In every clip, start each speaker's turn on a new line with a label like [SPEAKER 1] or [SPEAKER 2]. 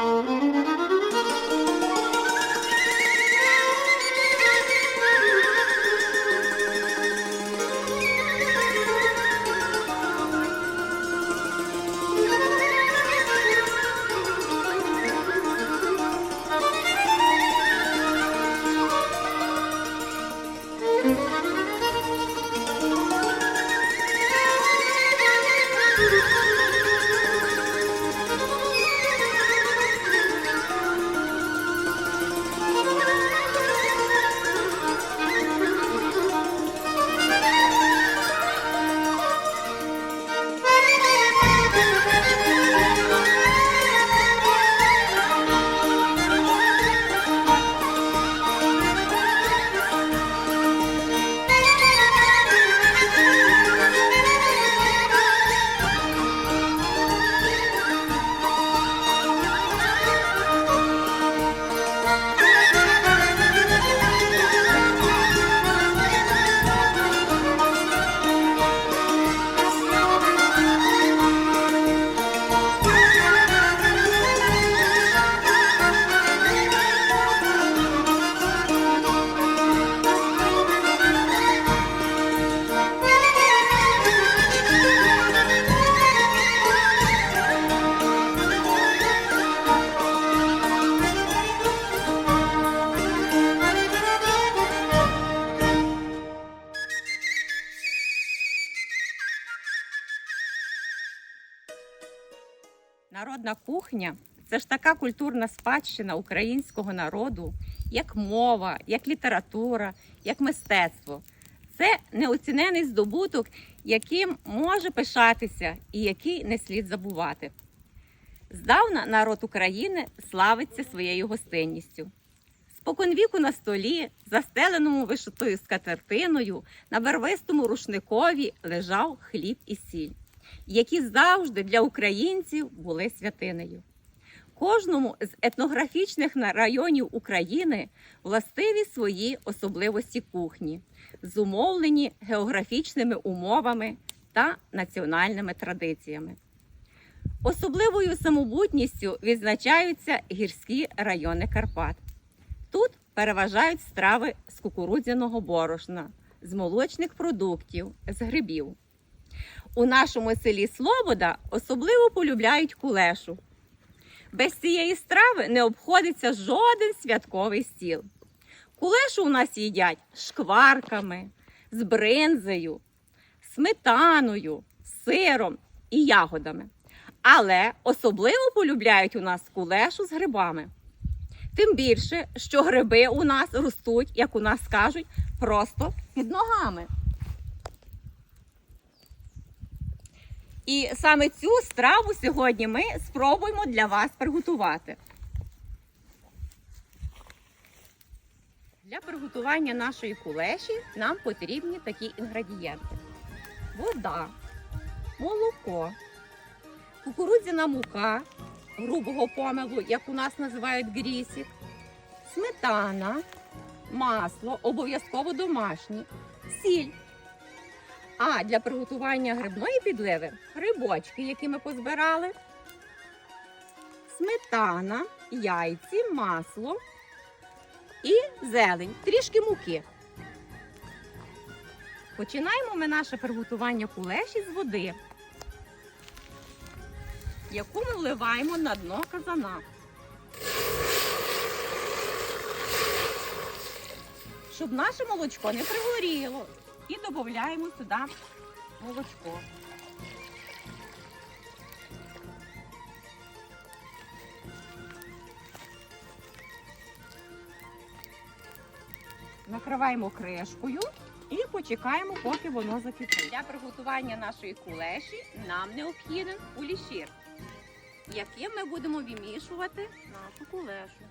[SPEAKER 1] Música Народна кухня це ж така культурна спадщина українського народу, як мова, як література, як мистецтво. Це неоцінений здобуток, яким може пишатися і який не слід забувати. Здавна народ України славиться своєю гостинністю. Споконвіку на столі, застеленому вишитою скатертиною, на барвистому рушникові лежав хліб і сіль, які завжди для українців були святинею. Кожному з етнографічних районів України властиві свої особливості кухні, зумовлені географічними умовами та національними традиціями. Особливою самобутністю відзначаються гірські райони Карпат. Тут переважають страви з кукурудзяного борошна, з молочних продуктів, з грибів. У нашому селі Слобода особливо полюбляють кулешу. Без цієї страви не обходиться жоден святковий стіл. Кулешу у нас їдять шкварками, з бринзою, сметаною, сиром і ягодами. Але особливо полюбляють у нас кулешу з грибами. Тим більше, що гриби у нас ростуть, як у нас кажуть, просто під ногами. І саме цю страву сьогодні ми спробуємо для вас приготувати. Для приготування нашої кулеші нам потрібні такі інгредієнти: вода, молоко, кукурудзяна мука грубого помилу, як у нас називають грісік, сметана, масло, обов'язково домашнє, сіль. А для приготування грибної підливи грибочки, які ми позбирали, сметана, яйці, масло і зелень, трішки муки. Починаємо ми наше приготування кулеші з води, яку ми вливаємо на дно казана. Щоб наше молочко не пригоріло. І додаємо сюди молочко. Накриваємо кришкою і почекаємо, поки воно закипить. Для приготування нашої кулеші нам необхіден кулішір, яким ми будемо вимішувати нашу кулешу.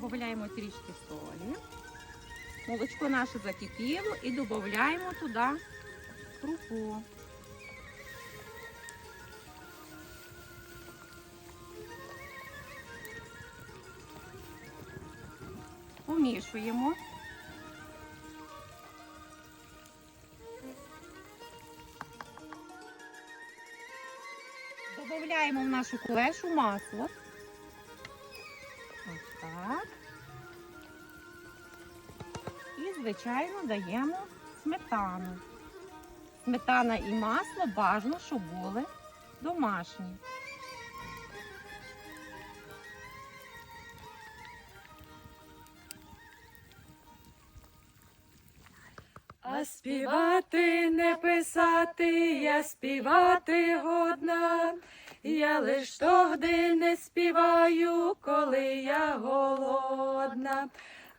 [SPEAKER 1] Добавляємо трішки солі. Молочко наше закипіло і додаємо туди крупу. Помішуємо. Додаємо в нашу кулешу масло. Звичайно, даємо сметану. Сметана і масло бажано, щоб були домашні.
[SPEAKER 2] А співати не писати, я співати годна. Я лиш тогди не співаю, коли я голодна.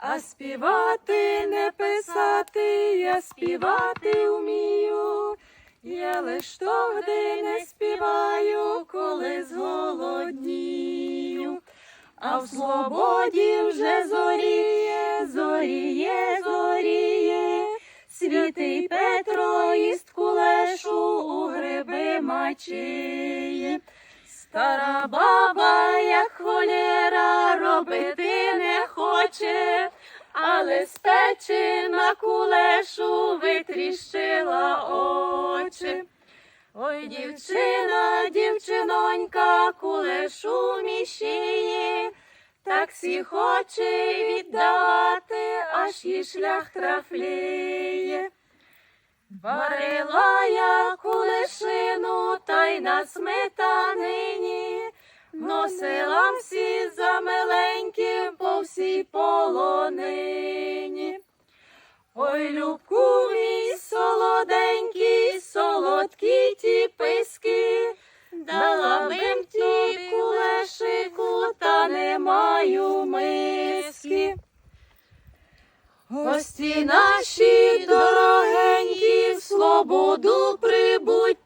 [SPEAKER 2] А співати не писати, я співати вмію. Я лиш тогди не співаю, коли зголоднію. А в свободі вже зоріє, зоріє, зоріє. Святий Петро їсть кулешу у гриби мачиє. Стара баба, як холєра, робити не хоче, але з на кулешу витріщила очі. Ой, дівчина, дівчинонька, кулешу мішіє, так сі хоче віддати, аж їй шлях трафліє. Варила я кулешину, та й на сметанині, носила всі за миленьким по всій полонині. Ой, любку мій солоденький, солодкі ті писки, дала бим ті кулешику, та не маю миски. Гості наші дорогенькі, в свободу прибудьте,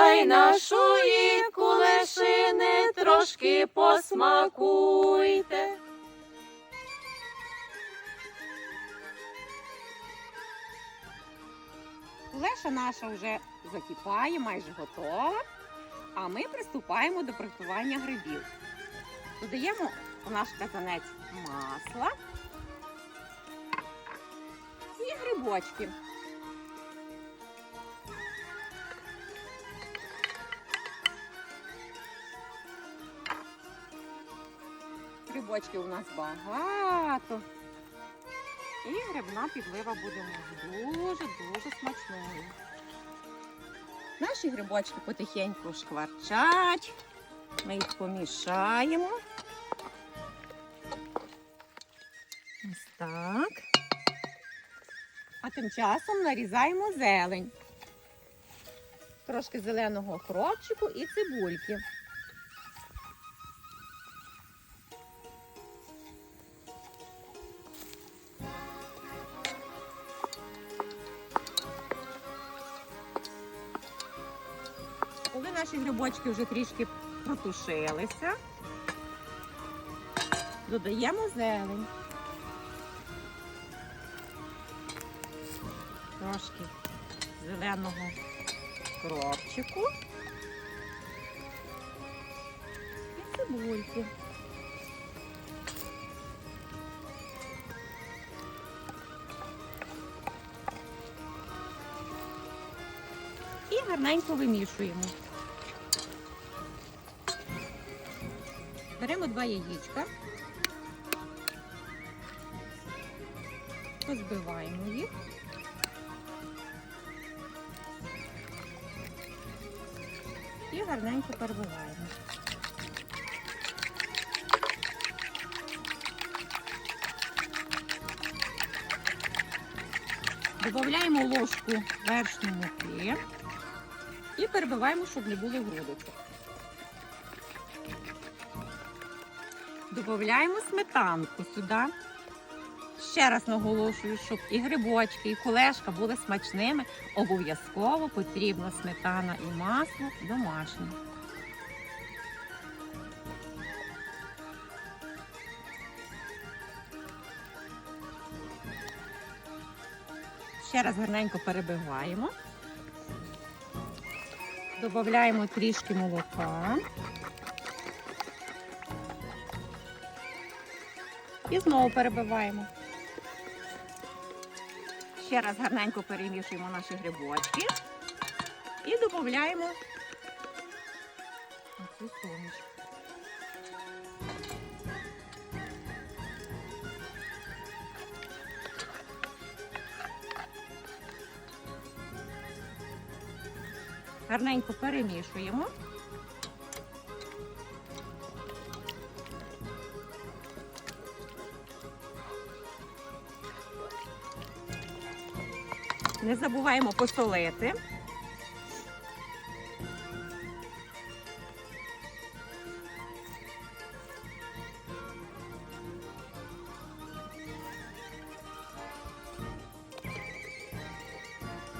[SPEAKER 2] та й нашої кулешини трошки посмакуйте.
[SPEAKER 1] Кулеша наша вже закипає, майже готова. А ми приступаємо до приготування грибів. Додаємо у наш казанець масла і грибочки. Грибочків у нас багато. І грибна підлива буде дуже-дуже смачною. Наші грибочки потихеньку шкварчать. Ми їх помішаємо. Ось так. А тим часом нарізаємо зелень. Трошки зеленого кропчику і цибульки. Наші грибочки вже трішки протушилися, додаємо зелень. Трошки зеленого кропчику і цибульки. І гарненько вимішуємо. Беремо два яєчка, позбиваємо їх. І гарненько перебиваємо. Додаємо ложку вершньої муки і перебиваємо, щоб не було грудочок. Додаємо сметанку сюди. Ще раз наголошую, щоб і грибочки, і колешка були смачними. Обов'язково потрібна сметана і масло домашнє. Ще раз гарненько перебиваємо. Додаємо трішки молока. І знову перебиваємо. Ще раз гарненько перемішуємо наші грибочки і додаємо Оце сонечко. Гарненько перемішуємо. Не забуваємо посолити.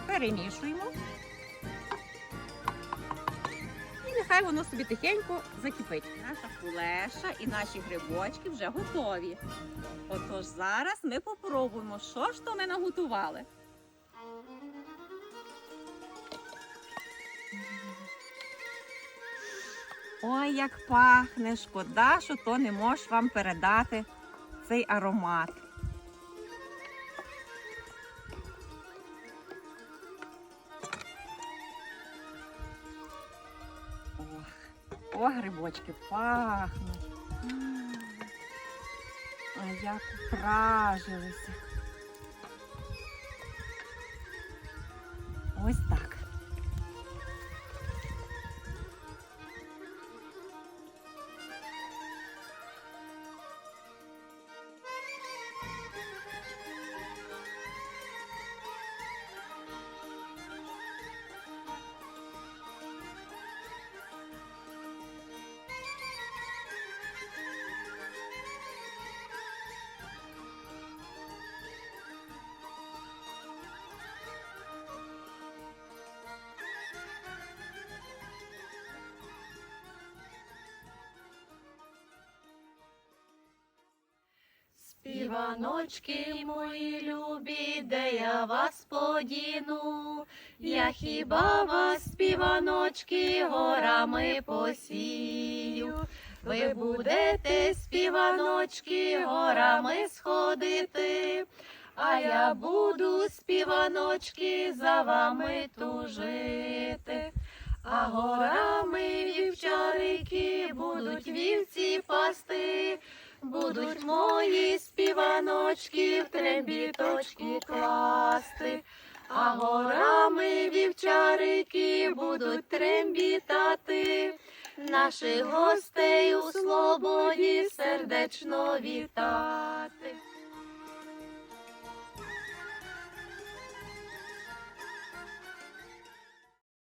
[SPEAKER 1] Перемішуємо. І нехай воно собі тихенько закипить. Наша кулеша і наші грибочки вже готові. Отож зараз ми попробуємо, що ж то ми наготували. Ой, як пахне, шкода, що то не можеш вам передати цей аромат. О, грибочки пахнуть. А як пражилися. Ось так.
[SPEAKER 2] Співаночки мої любі, де я вас подіну, я хіба вас, співаночки, горами посію. Ви будете, співаночки, горами сходити, а я буду, співаночки, за вами тужити. А горами вівчарики будуть вівці пасти. Будуть мої співаночки в требіточки класти, а горами вівчарики будуть трембітати, наших гостей у слободі сердечно вітати.